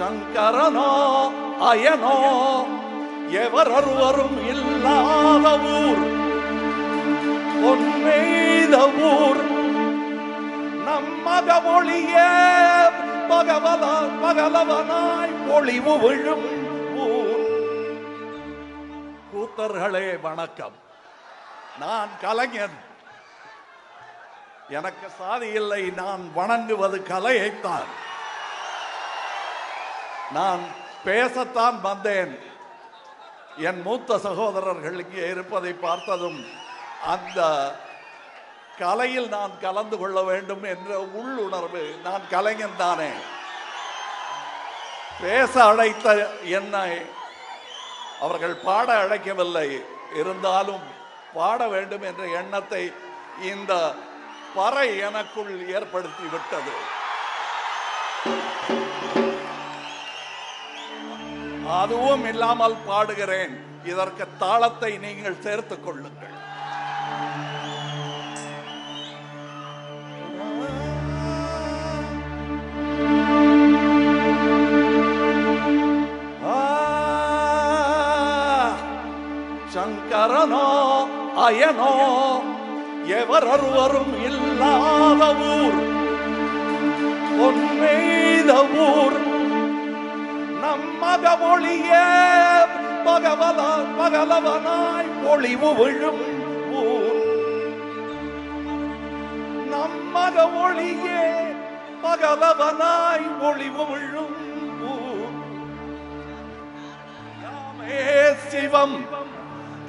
சங்கரனோ அயனோ எவரொருவரும் இல்லாத ஊர். பொன்மெய்த ஊர். நம்மக ஒளியே பகவல பகலவனாய் பொழிவு விழும் ஊர். கூத்தர்களே வணக்கம். நான் கலைஞன். எனக்கு சாதி இல்லை நான் வணங்குவது கலையைத்தான். நான் பேசத்தான் வந்தேன். என் மூத்த சகோதரர்கள் இங்கே இருப்பதை பார்த்ததும் அந்த கலையில் நான் கலந்து கொள்ள வேண்டும் என்ற உள்ளுணர்வு நான் கலைஞன் தானே. பேச அழைத்த என்னை அவர்கள் பாட அழைக்கவில்லை. இருந்தாலும் பாட வேண்டும் என்ற எண்ணத்தை இந்த பறை எனக்குள் ஏற்படுத்தி விட்டது அதுவும் இல்லாமல் பாடுகிறேன். இதற்கு தாளத்தை நீங்கள் சேர்த்துக் கொள்ளுங்கள். சங்கரனோ அயனோ எவரொருவரும் இல்லாத ஊர். பொன்மெய்த ஊர். ஒளியே பகவல பகலவனாய் ஒளிவு விழும் ஊர். நம்மக ஒளியே பகலவனாய் ஒளிவு விழும் யாமே சிவம்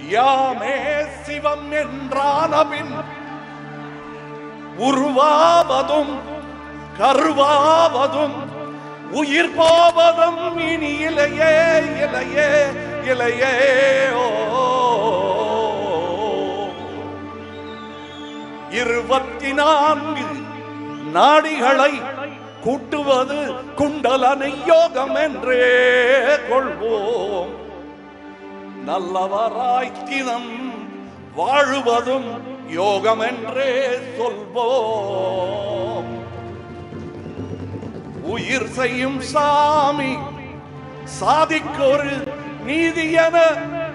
யாமே சிவம் என்றானபின் உருவாவதும் கருவாவதும் உயிர் போவதும் இனி இலையே இலையே இலையே இருபத்தி நான்கு நாடிகளை கூட்டுவது குண்டலனை யோகம் என்றே கொள்வோம். நல்லவராய் தினம் வாழுவதும் யோகம் என்றே சொல்வோம். உயிர் செய்யும் சாமி. சாதிக்கொரு ஒரு என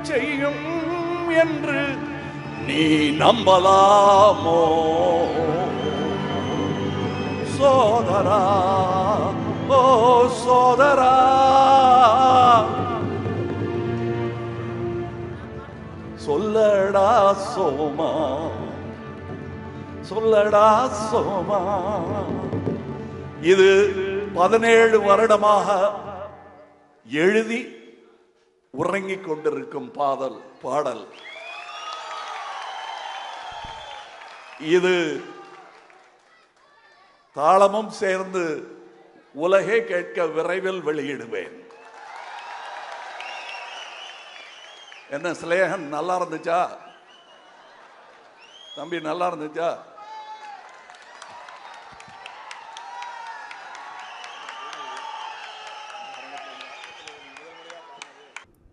செய்யும் என்று நீ நம்பலாமோ? சோதரா ஓ சோதரா. சொல்லடா சோமா சொல்லடா சோமா. இது பதினேழு வருடமாக எழுதி உறங்கிக் கொண்டிருக்கும் பாதல் பாடல். இது தாளமும் சேர்ந்து உலகே கேட்க விரைவில் வெளியிடுவேன். என்ன சிலேகன் நல்லா இருந்துச்சா? தம்பி நல்லா இருந்துச்சா?